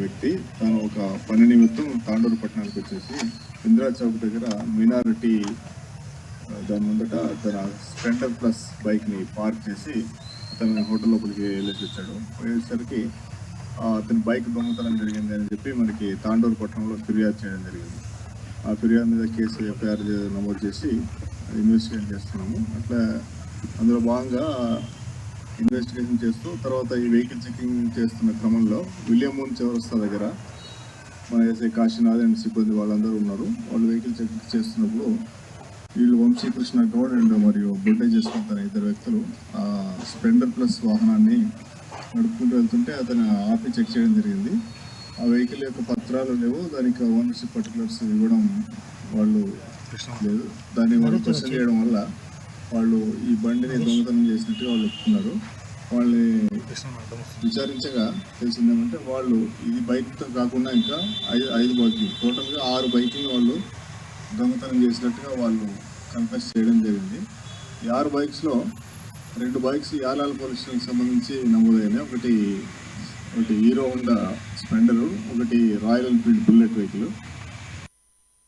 వ్యక్తి తను ఒక పని నిమిత్తం తాండూరు పట్టణానికి వచ్చేసి ఇందిరా చౌక్ దగ్గర మినారిటీ దాని ముందట తన స్ప్లెండర్ ప్లస్ బైక్ని పార్క్ చేసి అతను హోటల్ లోపలికి వెళ్ళేసి వచ్చాడు. పోయేసరికి అతని బైక్ దొంగతనం జరిగింది అని చెప్పి మనకి తాండూరు పట్టణంలో ఫిర్యాదు చేయడం జరిగింది. ఆ ఫిర్యాదు మీద కేసు ఎఫ్ఐఆర్ నమోదు చేసి ఇన్వెస్టిగేట్ చేస్తున్నాము. అట్లా అందులో భాగంగా ఇన్వెస్టిగేషన్ చేస్తూ తర్వాత ఈ వెహికల్ చెకింగ్ చేస్తున్న క్రమంలో విలియం మూన్ చౌరస్తా దగ్గర మన ఎస్ఐ కాశీనాథ్ అండ్ సిబ్బంది వాళ్ళందరూ ఉన్నారు. వాళ్ళు వెహికల్ చెకింగ్ చేస్తున్నప్పుడు వీళ్ళు వంశీకృష్ణ గౌడ్ అండ్ మరియు బొడ్డే చేసుకుంటున్న ఇద్దరు వ్యక్తులు ఆ స్ప్లెండర్ ప్లస్ వాహనాన్ని నడుపుకుంటూ వెళ్తుంటే అతను ఆపి చెక్ చేయడం జరిగింది. ఆ వెహికల్ యొక్క పత్రాలు లేవు. దానికి ఓనర్షిప్ పర్టికులర్స్ ఇవ్వడం వాళ్ళు లేదు. దాన్ని వాళ్ళు క్వశ్చన్ చేయడం వల్ల వాళ్ళు ఈ బండిని దొంగతనం చేసినట్టుగా వాళ్ళు ఒప్పుకున్నారు వాళ్ళని విచారించగా తెలిసిందేమంటే వాళ్ళు ఇది బైక్తో కాకుండా ఇంకా ఐదు ఐదు బైక్లు టోటల్గా ఆరు బైకులు వాళ్ళు దొంగతనం చేసినట్టుగా వాళ్ళు కన్ఫెస్ చేయడం జరిగింది. ఈ ఆరు బైక్స్లో రెండు బైక్స్ యాలాల్ పోలీస్ స్టేషన్కి సంబంధించి నమోదైనాయి ఒకటి ఒకటి హీరో హోండా స్పెండరు ఒకటి రాయల్ ఎన్ఫీల్డ్ బుల్లెట్ వెహికల్.